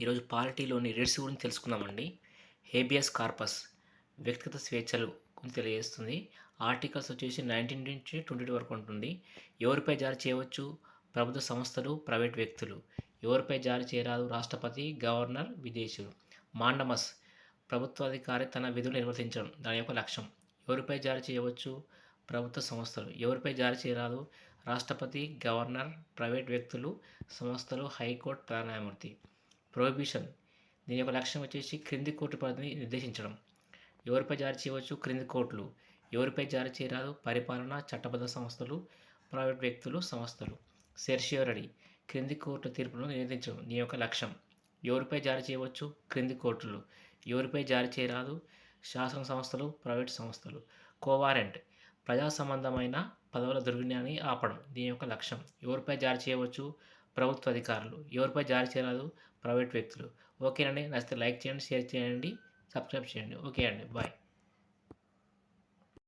ఈరోజు పాలిటీలోని రేట్స్ గురించి తెలుసుకుందామండి. హేబియస్ కార్పస్ వ్యక్తిగత స్వేచ్ఛలు గురించి తెలియజేస్తుంది. ఆర్టికల్స్ వచ్చేసి నైన్టీన్ నుంచి ట్వంటీ వరకు ఉంటుంది. ఎవరిపై జారీ చేయవచ్చు? ప్రభుత్వ సంస్థలు ప్రైవేట్ వ్యక్తులు. ఎవరిపై జారీ చేయరాదు? రాష్ట్రపతి గవర్నర్ విదేశీయులు. మాండమస్ ప్రభుత్వాధికారి తన విధులు నిర్వర్తించడం దాని యొక్క లక్ష్యం. ఎవరిపై జారీ చేయవచ్చు? ప్రభుత్వ సంస్థలు. ఎవరిపై జారీ చేయరాదు? రాష్ట్రపతి గవర్నర్ ప్రైవేట్ వ్యక్తులు సంస్థలు హైకోర్టు ప్రధాన న్యాయమూర్తి ప్రొహిబిషన్. దీని యొక్క లక్ష్యం వచ్చేసి క్రింది కోర్టు పరిధిని నిర్దేశించడం. ఎవరిపై జారీ చేయవచ్చు? క్రింది కోర్టులు. ఎవరిపై జారీ చేయరాదు? పరిపాలన చట్టబద్ధ సంస్థలు ప్రైవేట్ వ్యక్తులు సంస్థలు. సెర్షియరడి క్రింది కోర్టు తీర్పులను నివేదించడం దీని యొక్క లక్ష్యం. ఎవరిపై జారీ చేయవచ్చు? క్రింది కోర్టులు. ఎవరిపై జారీ చేయరాదు? శాసన సంస్థలు ప్రైవేట్ సంస్థలు. కోవారెంట్. ప్రజా సంబంధమైన పదవుల దుర్వినియాన్ని ఆపడం. దీని యొక్క లక్ష్యం. ఎవరిపై జారీ చేయవచ్చు? ప్రభుత్వ అధికారులు. ఎవరిపై జారీ చేయరాదు ప్రైవేట్ వ్యక్తులు. ఓకేనండి. నచ్చితే లైక్ చేయండి షేర్ చేయండి సబ్స్క్రైబ్ చేయండి. ఓకే అండి. బాయ్.